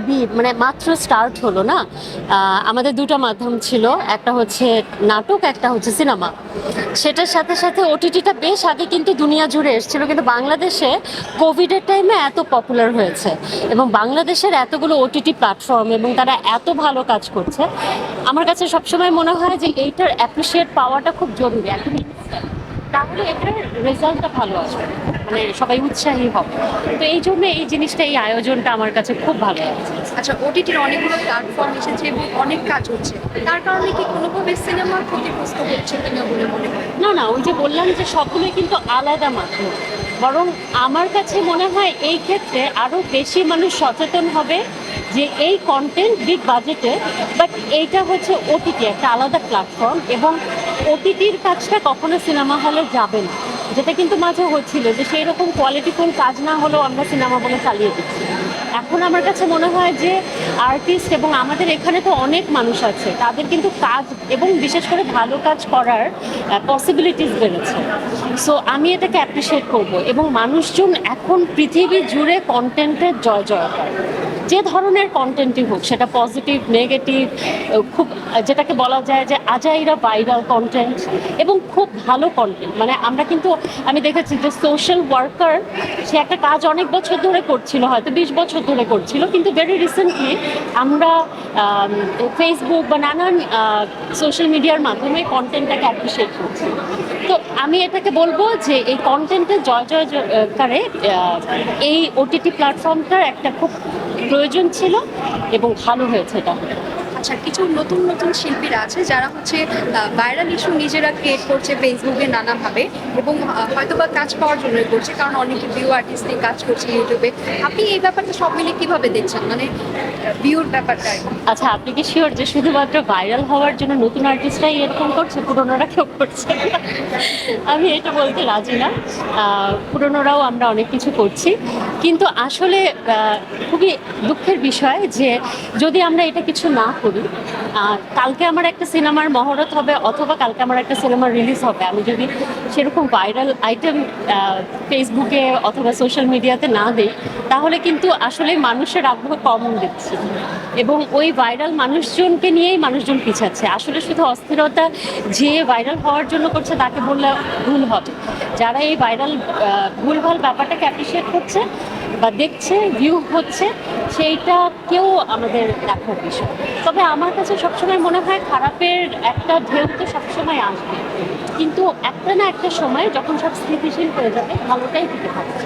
AB মানে মাত্র start হলো না। আমাদের দুটো মাধ্যম ছিল। একটা হচ্ছে নাটক, একটা হচ্ছে সিনেমা সেটার সাথে সাথে ওটিটিটা বেশ আগে কিন্তু দুনিয়া জুড়ে এসেছিল, কিন্তু বাংলাদেশে কোভিডের টাইমে এত পপুলার হয়েছে। এবং বাংলাদেশের এতগুলো ওটিটি প্ল্যাটফর্ম এবং তারা এত ভালো কাজ করছে। আমার কাছে সবসময় মনে হয় যে এইটার অ্যাপ্রিসিয়েট পাওয়াটা খুব জরুরি। এখন। তাহলে এটার রেজাল্টটা ভালো আসবে। মানে সবাই উৎসাহী হবে। তো এই জন্য এই জিনিসটা এই আয়োজনটা আমার কাছে খুব ভালো লাগছে। আচ্ছা ওটিটির অনেকগুলো প্ল্যাটফর্ম এসেছে এবং অনেক কাজ হচ্ছে। তার কারণে কি কোনোভাবে সিনেমার ক্ষতিগ্রস্ত হচ্ছে কিনা বলে মনে হয়? না না ওই যে বললাম যে সবগুলোই কিন্তু আলাদা মাধ্যম। বরং আমার কাছে মনে হয় এই ক্ষেত্রে আরও বেশি মানুষ সচেতন হবে যে এই কন্টেন্ট বিগ বাজেটে বাট এইটা হচ্ছে ওটিটি একটা আলাদা প্ল্যাটফর্ম এবং ওটিটির কাজটা কখনো সিনেমা হলে যাবে না। যেটা কিন্তু মাঝে হচ্ছিল যে সেই রকম কোয়ালিটিফুল কাজ না হলেও আমরা সিনেমা বলে চালিয়ে দিচ্ছি। এখন আমার কাছে মনে হয় যে আর্টিস্ট এবং আমাদের এখানে তো অনেক মানুষ আছে, তাদের কিন্তু কাজ এবং বিশেষ করে ভালো কাজ করার পসিবিলিটিস বেড়েছে। সো আমি এটাকে অ্যাপ্রিসিয়েট করব এবং মানুষজন এখন পৃথিবী জুড়ে কন্টেন্টের জয় জয়কার যে ধরনের কন্টেন্টই হোক, সেটা পজিটিভ নেগেটিভ খুব, যেটাকে বলা যায় যে আজাইরা ভাইরাল কন্টেন্ট এবং খুব ভালো কন্টেন্ট মানে আমরা কিন্তু, আমি দেখেছি যে সোশ্যাল ওয়ার্কার সে একটা কাজ অনেক বছর ধরে করছিল, হয়তো বিশ বছর ধরে করছিল, কিন্তু ভেরি রিসেন্টলি আমরা ফেসবুক বা নানান সোশ্যাল মিডিয়ার মাধ্যমে কন্টেন্টটাকে অ্যাপ্রিসিয়েট করছি। তো আমি এটাকে বলব যে এই কন্টেন্টের জয় জয় জয়কারে এই ওটিটি প্ল্যাটফর্মটার একটা খুব প্রয়োজন ছিল এবং ভালো হয়েছে এটা। আচ্ছা কিছু নতুন নতুন শিল্পীরা আছে যারা হচ্ছে ভাইরাল ইস্যু নিজেরা ক্রিয়েট করছে ফেসবুকে নানাভাবে এবং আহ, হয়তোবা কাজ পাওয়ার জন্য করছে কারণ অনেকে ভিউ আর্টিস্ট নিয়ে কাজ করছে ইউটিউবে আপনি এই ব্যাপারটা সব মিলে কীভাবে দেখছেন? মানে ভিউর ব্যাপারটা আচ্ছা আপনি কি শিওর যে শুধুমাত্র ভাইরাল হওয়ার জন্য নতুন আর্টিস্টরাই এরকম করছে পুরনোরা কেউ করছে আমি এটা বলতে রাজি না। পুরনোরাও আমরা অনেক কিছু করছি। কিন্তু আসলে খুবই দুঃখের বিষয় যে যদি আমরা এটা কিছু না করি কালকে আমার একটা সিনেমার মহরত হবে অথবা কালকে আমার একটা সিনেমা রিলিজ হবে, আমি যদি সেরকম ভাইরাল আইটেম ফেসবুকে অথবা সোশ্যাল মিডিয়াতে না দিই, তাহলে কিন্তু আসলে মানুষের আগ্রহ কম দিচ্ছি এবং ওই ভাইরাল মানুষজনকে নিয়েই মানুষজন পিছাচ্ছে। আসলে শুধু অস্থিরতা যে ভাইরাল হওয়ার জন্য করছে তাকে বললে ভুল হবে। যারা এই ভাইরাল ভুলভাল ব্যাপারটাকে অ্যাপ্রিসিয়েট করছে বা দেখছে ভিউ হচ্ছে, সেইটা কেউ আমাদের দেখার বিষয়। তবে আমার কাছে সবসময় মনে হয় খারাপের একটা ঢেউ তো সবসময় আসবে। কিন্তু একটা না একটা সময় যখন সব স্থিতিশীল হয়ে যাবে, ভালোটাই দিতে থাকছে